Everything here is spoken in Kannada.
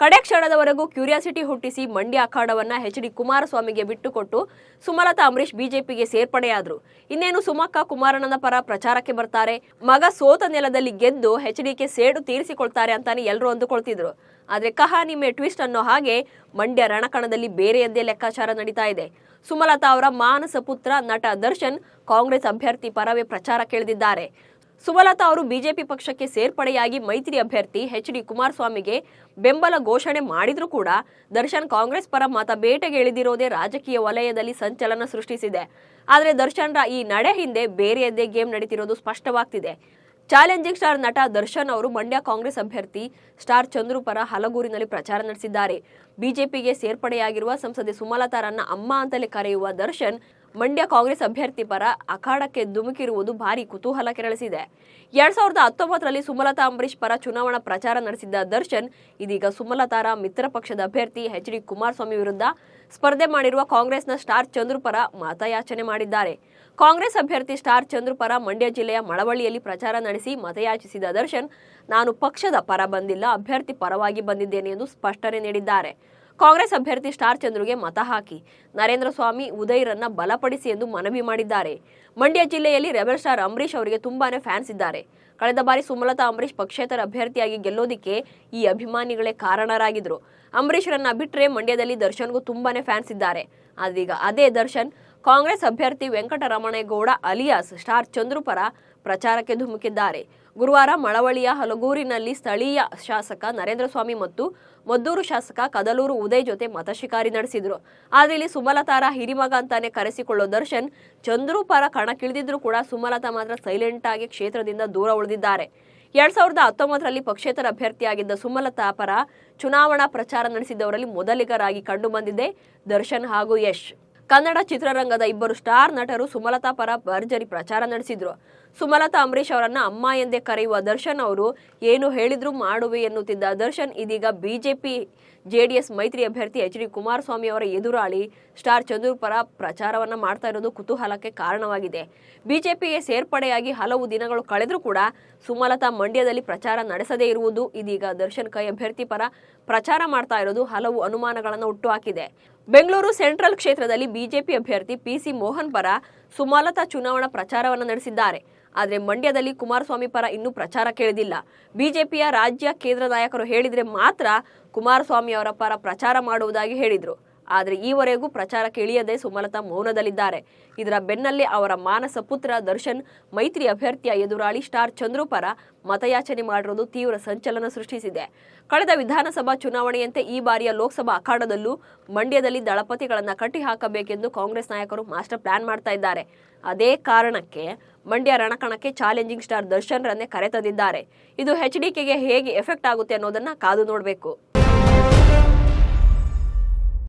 ಕಡೆ ಕ್ಷಣದವರೆಗೂ ಕ್ಯೂರಿಯಾಸಿಟಿ ಹುಟ್ಟಿಸಿ ಮಂಡ್ಯ ಅಖಾಡವನ್ನ ಎಚ್ ಡಿ ಕುಮಾರಸ್ವಾಮಿಗೆ ಬಿಟ್ಟುಕೊಟ್ಟು ಸುಮಲತಾ ಅಂಬರೀಶ್ ಬಿಜೆಪಿಗೆ ಸೇರ್ಪಡೆಯಾದ್ರು. ಇನ್ನೇನು ಸುಮಕ್ಕ ಕುಮಾರಣ್ಣನ ಪರ ಪ್ರಚಾರಕ್ಕೆ ಬರ್ತಾರೆ? ಮಗ ಸೋತ ನೆಲದಲ್ಲಿ ಗೆದ್ದು ಎಚ್ ಡಿಕೆ ಸೇಡು ತೀರಿಸಿಕೊಳ್ತಾರೆ ಅಂತಾನೆ ಎಲ್ಲರೂ ಅಂದುಕೊಳ್ತಿದ್ರು. ಆದ್ರೆ ಕಹ ಮೇ ಟ್ವಿಸ್ಟ್ ಅನ್ನೋ ಹಾಗೆ ಮಂಡ್ಯ ರಣಕಣದಲ್ಲಿ ಬೇರೆಯದ್ದೇ ಲೆಕ್ಕಾಚಾರ ನಡೀತಾ ಇದೆ. ಸುಮಲತಾ ಅವರ ಮಾನಸ ಪುತ್ರ ನಟ ದರ್ಶನ್ ಕಾಂಗ್ರೆಸ್ ಅಭ್ಯರ್ಥಿ ಪರವೇ ಪ್ರಚಾರ ಕೇಳಿದಿದ್ದಾರೆ. ಸುಮಲತಾ ಅವರು ಬಿಜೆಪಿ ಪಕ್ಷಕ್ಕೆ ಸೇರ್ಪಡೆಯಾಗಿ ಮೈತ್ರಿ ಅಭ್ಯರ್ಥಿ ಎಚ್ ಡಿ ಕುಮಾರಸ್ವಾಮಿಗೆ ಬೆಂಬಲ ಘೋಷಣೆ ಮಾಡಿದ್ರೂ ಕೂಡ ದರ್ಶನ್ ಕಾಂಗ್ರೆಸ್ ಪರ ಮತ ಬೇಟೆಗೆ ಇಳಿದಿರೋದೇ ರಾಜಕೀಯ ವಲಯದಲ್ಲಿ ಸಂಚಲನ ಸೃಷ್ಟಿಸಿದೆ. ಆದರೆ ದರ್ಶನ್ರ ಈ ನಡೆ ಹಿಂದೆ ಬೇರೆಯದ್ದೇ ಗೇಮ್ ನಡೀತಿರೋದು ಸ್ಪಷ್ಟವಾಗ್ತಿದೆ. ಚಾಲೆಂಜಿಂಗ್ ಸ್ಟಾರ್ ನಟ ದರ್ಶನ್ ಅವರು ಮಂಡ್ಯ ಕಾಂಗ್ರೆಸ್ ಅಭ್ಯರ್ಥಿ ಸ್ಟಾರ್ ಚಂದ್ರು ಪರ ಹಲಗೂರಿನಲ್ಲಿ ಪ್ರಚಾರ ನಡೆಸಿದ್ದಾರೆ. ಬಿಜೆಪಿಗೆ ಸೇರ್ಪಡೆಯಾಗಿರುವ ಸಂಸದೆ ಸುಮಲತಾರನ್ನ ಅಮ್ಮ ಅಂತಲೇ ಕರೆಯುವ ದರ್ಶನ್ ಮಂಡ್ಯ ಕಾಂಗ್ರೆಸ್ ಅಭ್ಯರ್ಥಿ ಪರ ಅಖಾಡಕ್ಕೆ ಧುಮುಕಿರುವುದು ಭಾರಿ ಕುತೂಹಲ ಕೆರಳಿಸಿದೆ. ಎರಡ್ ಸಾವಿರದ ಹತ್ತೊಂಬತ್ತರಲ್ಲಿ ಸುಮಲತಾ ಅಂಬರೀಶ್ ಪರ ಚುನಾವಣಾ ಪ್ರಚಾರ ನಡೆಸಿದ್ದ ದರ್ಶನ್, ಇದೀಗ ಸುಮಲತಾರ ಮಿತ್ರ ಪಕ್ಷದ ಅಭ್ಯರ್ಥಿ ಎಚ್ ಡಿ ಕುಮಾರಸ್ವಾಮಿ ವಿರುದ್ಧ ಸ್ಪರ್ಧೆ ಮಾಡಿರುವ ಕಾಂಗ್ರೆಸ್ನ ಸ್ಟಾರ್ ಚಂದ್ರು ಪರ ಮತಯಾಚನೆ ಮಾಡಿದ್ದಾರೆ. ಕಾಂಗ್ರೆಸ್ ಅಭ್ಯರ್ಥಿ ಸ್ಟಾರ್ ಚಂದ್ರು ಪರ ಮಂಡ್ಯ ಜಿಲ್ಲೆಯ ಮಳವಳ್ಳಿಯಲ್ಲಿ ಪ್ರಚಾರ ನಡೆಸಿ ಮತಯಾಚಿಸಿದ ದರ್ಶನ್, ನಾನು ಪಕ್ಷದ ಪರ ಬಂದಿಲ್ಲ, ಅಭ್ಯರ್ಥಿ ಪರವಾಗಿ ಬಂದಿದ್ದೇನೆ ಎಂದು ಸ್ಪಷ್ಟನೆ ನೀಡಿದ್ದಾರೆ. ಕಾಂಗ್ರೆಸ್ ಅಭ್ಯರ್ಥಿ ಸ್ಟಾರ್ ಚಂದ್ರುಗೆ ಮತ ಹಾಕಿ. ನರೇಂದ್ರ ಸ್ವಾಮಿ ಉದಯರನ್ನ ಬಲಪಡಿಸಿ ಎಂದು ಮನವಿ ಮಾಡಿದ್ದಾರೆ. ಮಂಡ್ಯ ಜಿಲ್ಲೆಯಲ್ಲಿ ರೆಬಲ್ ಸ್ಟಾರ್ ಅಂಬರೀಶ್ ಅವರಿಗೆ ತುಂಬಾನೇ ಫ್ಯಾನ್ಸ್ ಇದ್ದಾರೆ. ಕಳೆದ ಬಾರಿ ಸುಮಲತಾ ಅಂಬರೀಶ್ ಪಕ್ಷೇತರ ಅಭ್ಯರ್ಥಿಯಾಗಿ ಗೆಲ್ಲೋದಿಕ್ಕೆ ಈ ಅಭಿಮಾನಿಗಳೇ ಕಾರಣರಾಗಿದ್ರು. ಅಂಬರೀಶ್ರನ್ನ ಬಿಟ್ರೆ ಮಂಡ್ಯದಲ್ಲಿ ದರ್ಶನ್ಗೂ ತುಂಬಾನೇ ಫ್ಯಾನ್ಸ್ ಇದ್ದಾರೆ. ಆದೀಗ ಅದೇ ದರ್ಶನ್ ಕಾಂಗ್ರೆಸ್ ಅಭ್ಯರ್ಥಿ ವೆಂಕಟರಮಣೇಗೌಡ ಅಲಿಯಾಸ್ ಸ್ಟಾರ್ ಚಂದ್ರು ಪರ ಪ್ರಚಾರಕ್ಕೆ ಧುಮುಕಿದ್ದಾರೆ. ಗುರುವಾರ ಮಳವಳ್ಳಿಯ ಹಲಗೂರಿನಲ್ಲಿ ಸ್ಥಳೀಯ ಶಾಸಕ ನರೇಂದ್ರ ಸ್ವಾಮಿ ಮತ್ತು ಮದ್ದೂರು ಶಾಸಕ ಕದಲೂರು ಉದಯ್ ಜೊತೆ ಮತಶಿಕಾರಿ ನಡೆಸಿದ್ರು. ಆದ್ರೆ ಇಲ್ಲಿ ಸುಮಲತಾರ ಹಿರಿಮಗ ಅಂತಾನೆ ಕರೆಸಿಕೊಳ್ಳೋ ದರ್ಶನ್ ಚಂದ್ರು ಪರ ಕಣಕ್ಕಿಳಿದಿದ್ರು ಕೂಡ ಸುಮಲತಾ ಮಾತ್ರ ಸೈಲೆಂಟ್ ಆಗಿ ಕ್ಷೇತ್ರದಿಂದ ದೂರ ಉಳಿದಿದ್ದಾರೆ. ಎರಡ್ ಸಾವಿರದ ಹತ್ತೊಂಬತ್ತರಲ್ಲಿ ಪಕ್ಷೇತರ ಅಭ್ಯರ್ಥಿಯಾಗಿದ್ದ ಸುಮಲತಾ ಪರ ಚುನಾವಣಾ ಪ್ರಚಾರ ನಡೆಸಿದ್ದವರಲ್ಲಿ ಮೊದಲಿಗರಾಗಿ ಕಂಡುಬಂದಿದೆ ದರ್ಶನ್ ಹಾಗೂ ಯಶ್. ಕನ್ನಡ ಚಿತ್ರರಂಗದ ಇಬ್ಬರು ಸ್ಟಾರ್ ನಟರು ಸುಮಲತಾ ಪರ ಭರ್ಜರಿ ಪ್ರಚಾರ ನಡೆಸಿದ್ರು. ಸುಮಲತಾ ಅಂಬರೀಶ್ ಅವರನ್ನ ಅಮ್ಮ ಎಂದೇ ಕರೆಯುವ ದರ್ಶನ್ ಅವರು ಏನು ಹೇಳಿದ್ರು ಮಾಡುವೆ ಎನ್ನುತ್ತಿದ್ದ ದರ್ಶನ್ ಇದೀಗ ಬಿಜೆಪಿ, ಜೆಡಿಎಸ್ ಮೈತ್ರಿ ಅಭ್ಯರ್ಥಿ ಎಚ್ ಡಿ ಕುಮಾರಸ್ವಾಮಿ ಅವರ ಎದುರಾಳಿ. ಸ್ಟಾರ್ ಚಂದ್ರು ಪರ ಪ್ರಚಾರವನ್ನ ಮಾಡ್ತಾ ಇರೋದು ಕುತೂಹಲಕ್ಕೆ ಕಾರಣವಾಗಿದೆ. ಬಿಜೆಪಿಗೆ ಸೇರ್ಪಡೆಯಾಗಿ ಹಲವು ದಿನಗಳು ಕಳೆದರೂ ಕೂಡ ಸುಮಲತಾ ಮಂಡ್ಯದಲ್ಲಿ ಪ್ರಚಾರ ನಡೆಸದೇ ಇರುವುದು ಇದೀಗ ದರ್ಶನ್ ಕೈ ಅಭ್ಯರ್ಥಿ ಪರ ಪ್ರಚಾರ ಮಾಡ್ತಾ ಇರೋದು ಹಲವು ಅನುಮಾನಗಳನ್ನು ಹುಟ್ಟುಹಾಕಿದೆ. ಬೆಂಗಳೂರು ಸೆಂಟ್ರಲ್ ಕ್ಷೇತ್ರದಲ್ಲಿ ಬಿಜೆಪಿ ಅಭ್ಯರ್ಥಿ ಪಿಸಿ ಮೋಹನ್ ಪರ ಸುಮಲತಾ ಚುನಾವಣಾ ಪ್ರಚಾರವನ್ನು ನಡೆಸಿದ್ದಾರೆ. ಆದರೆ ಮಂಡ್ಯದಲ್ಲಿ ಕುಮಾರಸ್ವಾಮಿ ಪರ ಇನ್ನೂ ಪ್ರಚಾರ ಕೇಳಿದಿಲ್ಲ. ಬಿಜೆಪಿಯ ರಾಜ್ಯ ಕೇಂದ್ರ ನಾಯಕರು ಹೇಳಿದರೆ ಮಾತ್ರ ಕುಮಾರಸ್ವಾಮಿ ಅವರ ಪರ ಪ್ರಚಾರ ಮಾಡುವುದಾಗಿ ಹೇಳಿದ್ರು. ಆದರೆ ಈವರೆಗೂ ಪ್ರಚಾರಕ್ಕೆ ಇಳಿಯದೆ ಸುಮಲತಾ ಮೌನದಲ್ಲಿದ್ದಾರೆ. ಇದರ ಬೆನ್ನಲ್ಲೇ ಅವರ ಮಾನಸ ಪುತ್ರ ದರ್ಶನ್, ಮೈತ್ರಿ ಅಭ್ಯರ್ಥಿಯ ಎದುರಾಳಿ ಸ್ಟಾರ್ ಚಂದ್ರು ಪರ ಮತಯಾಚನೆ ಮಾಡಿರುವುದು ತೀವ್ರ ಸಂಚಲನ ಸೃಷ್ಟಿಸಿದೆ. ಕಳೆದ ವಿಧಾನಸಭಾ ಚುನಾವಣೆಯಂತೆ ಈ ಬಾರಿಯ ಲೋಕಸಭಾ ಅಖಾಡದಲ್ಲೂ ಮಂಡ್ಯದಲ್ಲಿ ದಳಪತಿಗಳನ್ನು ಕಟ್ಟಿ ಹಾಕಬೇಕೆಂದು ಕಾಂಗ್ರೆಸ್ ನಾಯಕರು ಮಾಸ್ಟರ್ ಪ್ಲಾನ್ ಮಾಡ್ತಾ ಇದ್ದಾರೆ. ಅದೇ ಕಾರಣಕ್ಕೆ ಮಂಡ್ಯ ರಣಕಣಕ್ಕೆ ಚಾಲೆಂಜಿಂಗ್ ಸ್ಟಾರ್ ದರ್ಶನ್ ರನ್ನೇ ಕರೆತಂದಿದ್ದಾರೆ. ಇದು ಎಚ್ ಡಿಕೆಗೆ ಹೇಗೆ ಎಫೆಕ್ಟ್ ಆಗುತ್ತೆ ಅನ್ನೋದನ್ನ ಕಾದು ನೋಡಬೇಕು.